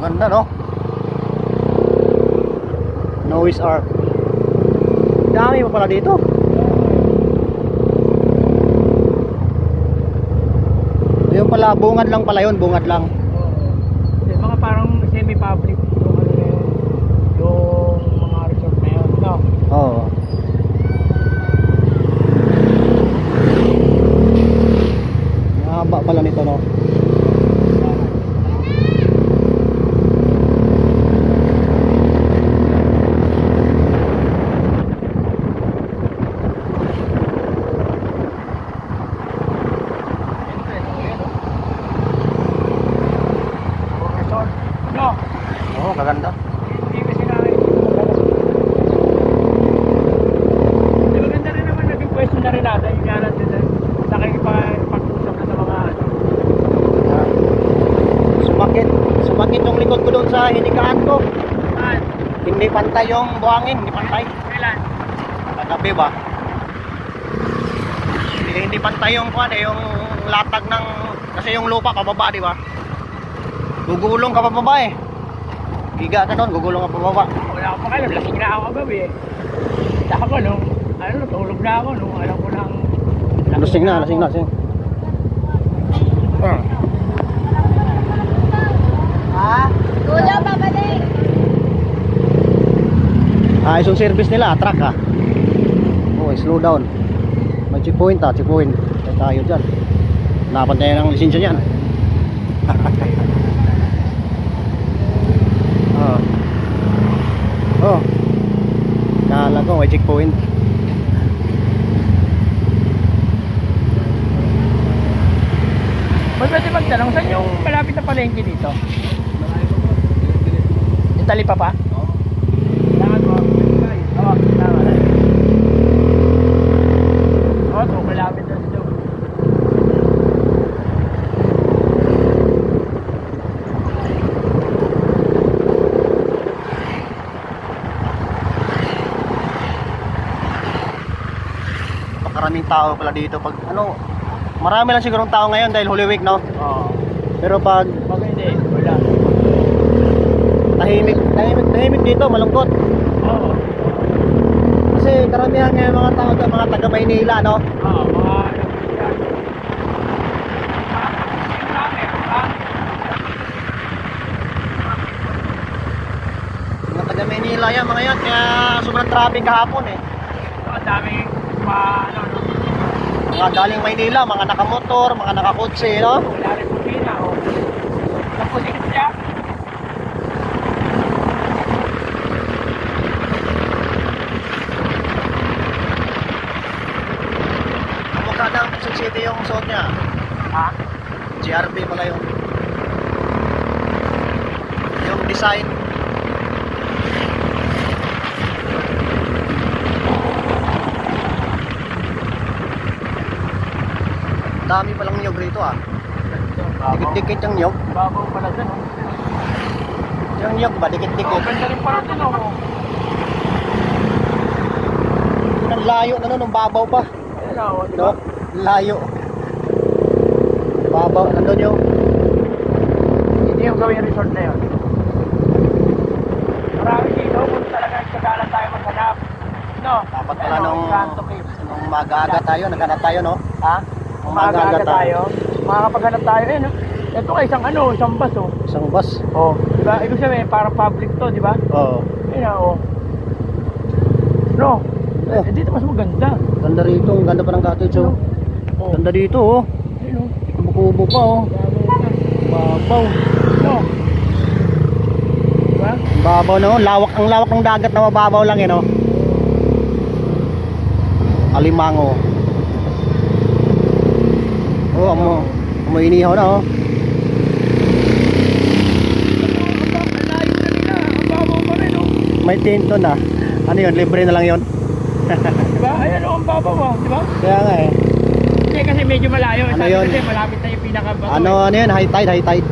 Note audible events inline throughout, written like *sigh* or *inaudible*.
Ganda no? Noah's Ark. Dami pa pala dito. Yung pala, bungad lang pala yun, bungad lang. Kasi mga parang semi-public yung ano na yun, yung mga resort na yun, no? Oo. Haba pala nito no. Yung resort, no? Oo, kaganda. Hindi kasi nakikita Di ba ganda rin naman naging pwesto na rin natin nga natin na nakikipag-usap na sa mga ano. Yan. Sumakit. Sumakit yung likod ko doon sa hinigaan ko. Saan? Hindi pantay yung buhangin, hindi pantay. Kailan? Kagabi ba? Hindi, hindi pantay yung kuan eh, yung latag ng kasi yung lupa pababa, di ba? Gugulong ka pababa eh. Giga ka doon, gugulong ka pababa. Wala akong pakialam, lasing na ako kagabi eh. Saka ko nung, ano, tulog na ako nung alam ko lang. Lasing na, lasing na, lasing. Ah. Ha? Kuya, babalik! Ayos yung service nila, truck ah. Oh, slow down. May checkpoint ah, checkpoint. Tayo dyan. Laban tayo ng lisensya niyan. oh. *laughs* Kala ko may checkpoint. May pwede magtanong, saan yung malapit na palengke dito? Yung talipa pa? Oo. Kailangan mo. Oo, tama na. Oo, ito, malapit na dito. Pakaraming tao pala dito pag ano Marami lang sigurong tao ngayon dahil Holy Week, no? Oo. Pero pag Pag hindi, wala. tahimik, tahimik, tahimik dito, malungkot. Oo. Kasi karamihan ngayon mga tao doon, mga taga Maynila, no? Oo, mga taga Maynila yan, mga yan. Kaya sobrang traffic kahapon eh. Ang daming pa, ano, no? Mga galing Maynila, mga nakamotor, mga nakakotse, no? Wala rin pupina, oh. Napusikit siya. Kamukha ng Quezon City yung suot niya. Ha? GRB pala yung yung design. Dami palang nyog rito ah. Dikit-dikit yung nyog. Babaw pala dyan, oh. Yung nyog ba? Oh, Dikit-dikit. ganda rin pala dyan, oh. Ang layo na nun, ang babaw pa. Ayan, oh, No? Layo. Babaw, nandun yung Hindi yung gawin resort na yun. Marami dito kung talaga nagkagalan tayo maghanap. No? Dapat pala Ayun, nung, nung mag-aga tayo, naghanap tayo, no? Ha? Mag-aga tayo. Makakapaghanap tayo. Eh, no? Ito kay isang ano, isang bus, oh. Isang bus. Oh, di ba? Ibig sabihin, parang public to, di ba? Oo. Ayun, oh. No? Oh. Eh, dito mas maganda. Ganda rito, ang ganda pa ng cottage, oh. Oh. Ganda dito, oh. Ayun, oh. Kubo-kubo pa, oh. Babaw. No? Diba? Babaw na, oh. Lawak, ang lawak ng dagat na mababaw lang, eh, no? Alimango. Oh, amo. Oh. Ang layo na oh. May tinto na. Ano yun, libre na lang yun. Diba? Ayan, oh, ang babaw, oh. Diba? Kaya nga, eh. Hindi kasi medyo malayo. Ano Sabi yun? kasi malapit na yung pinakabato. Ano, ano yun, high tide, high tide.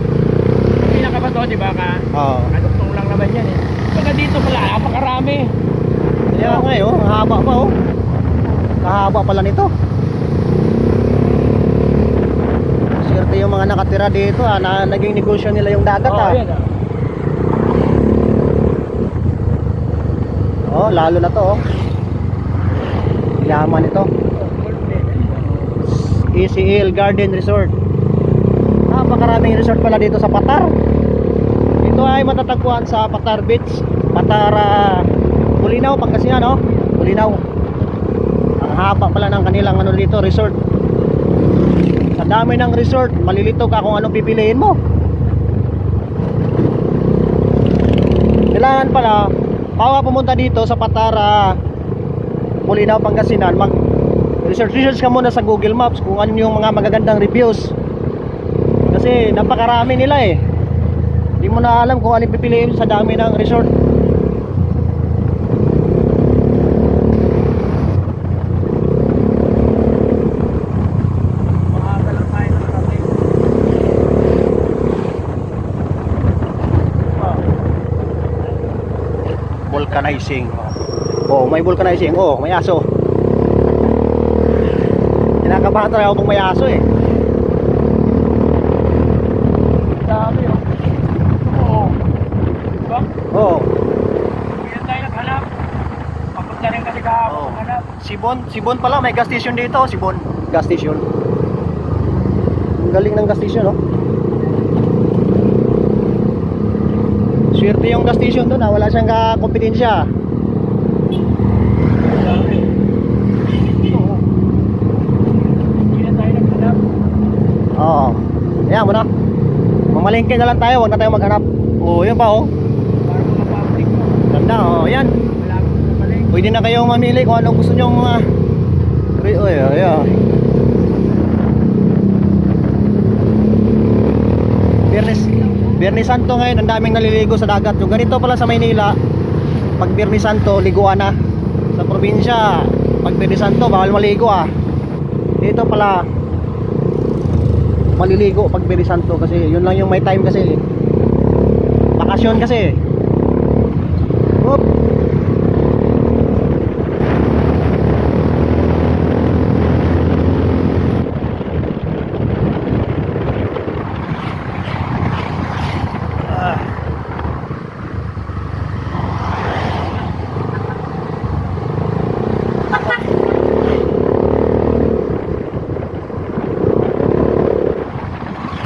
Yung pinakabato, di ba ka? Oo. Kaduktong lang naman yan eh. Pagka dito pala, napakarami. Kaya nga, eh, oh. Haba pa, oh. Kahaba pala nito. Pati yung mga nakatira dito ah, na, naging negosyo nila yung dagat oh, ah. Yan, ah. Oh, lalo na to oh. Yaman ito. ECL Garden Resort. Napakaraming resort pala dito sa Patar. Ito ay matatagpuan sa Patar Beach, Patar ah, uh, Bulinaw, Pangasinan, oh. no? Bulinaw. Ang haba pala ng kanilang ano dito, resort. Dami ng resort, malilito ka kung anong pipiliin mo. Kailangan pala, bago ka pumunta dito sa Patara, Bulinaw, Pangasinan, mag research research ka muna sa Google Maps kung ano yung mga magagandang reviews. Kasi napakarami nila eh. Hindi mo na alam kung ano yung pipiliin sa dami ng resort. Makaka lang tayo ng kape. Vulcanizing. Oh, may vulcanizing. Oh, may aso. Kinakabahan talaga ako kung may aso eh. Dami oh. Oo. Diba? Oh, Hindi tayo naghanap. Papunta rin kasi kahapon Oo. hanap. Sibon, Sibon pala, may gas station dito, Sibon. Gas station. Ang galing ng gas station, no? Swerte yung gas station doon, ha? wala siyang kompetensya. Dami. Oo. Oo. Ayan mo na. Mamalingke na lang tayo, wag na tayo maghanap. Oo, yun pa, oh. Ganda, oh. Yan. Malapit na balik. Pwede na kayong mamili kung anong gusto nyong uh, Uy, uy, uy, uy. Biyernes Santo ngayon, ang daming naliligo sa dagat. Yung ganito pala sa Maynila, pag Biyernes Santo, liguan na. Sa probinsya, pag Biyernes Santo, bawal maligo ah. Dito pala, maliligo pag Biyernes Santo kasi yun lang yung may time kasi. Bakasyon kasi.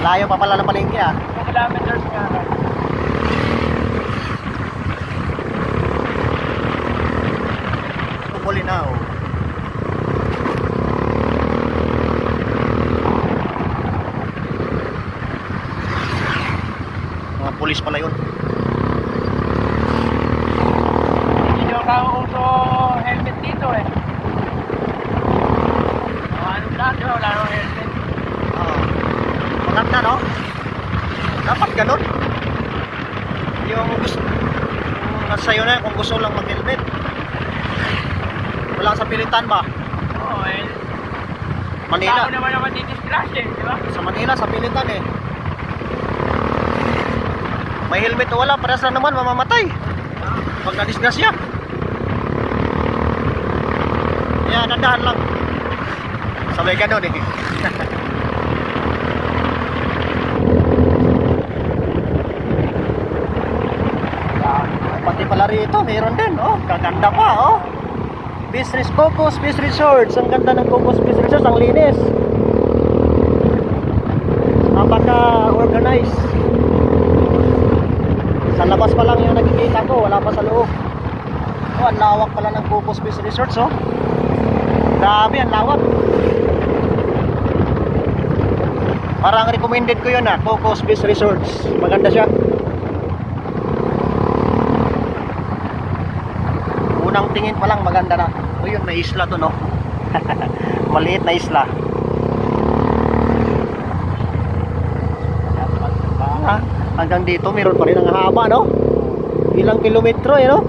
Layo pa pala ng palengke ah. Kilometers nga. Bulinaw. Mga pulis pala yun. Hindi nyo kauso helmet dito eh. Mga ano lang, di ba? Wala nang helmet. Oo. Maganda no? Dapat ganun. Yung gusto, nasa sa'yo na kung gusto lang mag-helmet. Wala sa pilitan ba? Oo eh. Manila. Tao naman naman didiscrash eh, di ba? Sa Manila, sa pilitan eh. May helmet o wala, parehas lang naman, mamamatay. Pag na-disgrasya. Kaya nandahan lang. Sabay ganun eh. *laughs* pala rito, mayroon din. Oh, kaganda pa, oh. Business Focus Beach Resorts. Ang ganda ng Focus Beach Resorts, ang linis. Napaka-organized. Sa labas pa lang yung nakikita ko, wala pa sa loob. Oh, ang lawak pala ng Focus Beach Resorts, oh. Grabe, ang lawak. Parang recommended ko yun, ah. Focus Beach Resorts. Maganda siya. Unang tingin pa lang maganda na. O yun, may isla to, no? *laughs* Maliit na isla. Ah, hanggang dito, meron pa rin ang haba, no? Ilang kilometro, eh, no?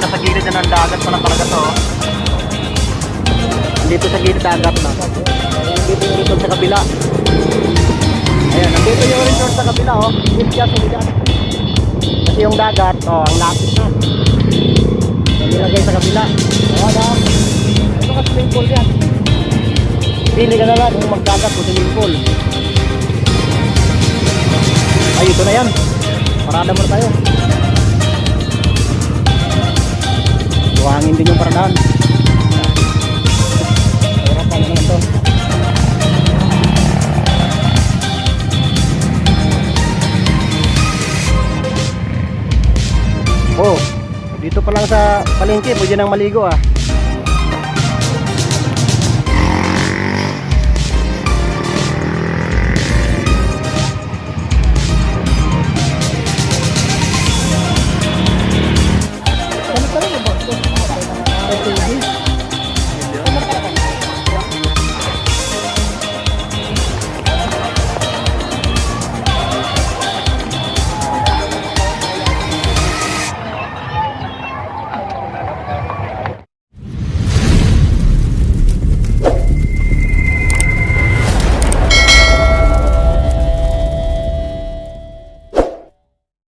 Ito, nasa gilid na ng dagat pa na talaga to. oh. Dito sa gilid dagat na. Dito yung resort sa kabila. Ayan, nandito yung resort sa kabila, oh. Gilid siya kabila. Kasi yung dagat, oh, ang lapit na. Nilagay sa kabila. Oo, na. Ito kasi swimming pool yan. Pili ka na lang kung magdagat o swimming pool. Ay, ito na yan. Parada muna tayo. Buhangin din yung paradahan. Hirap pa naman. Oh, dito pa lang sa palengke, pwede nang maligo ah.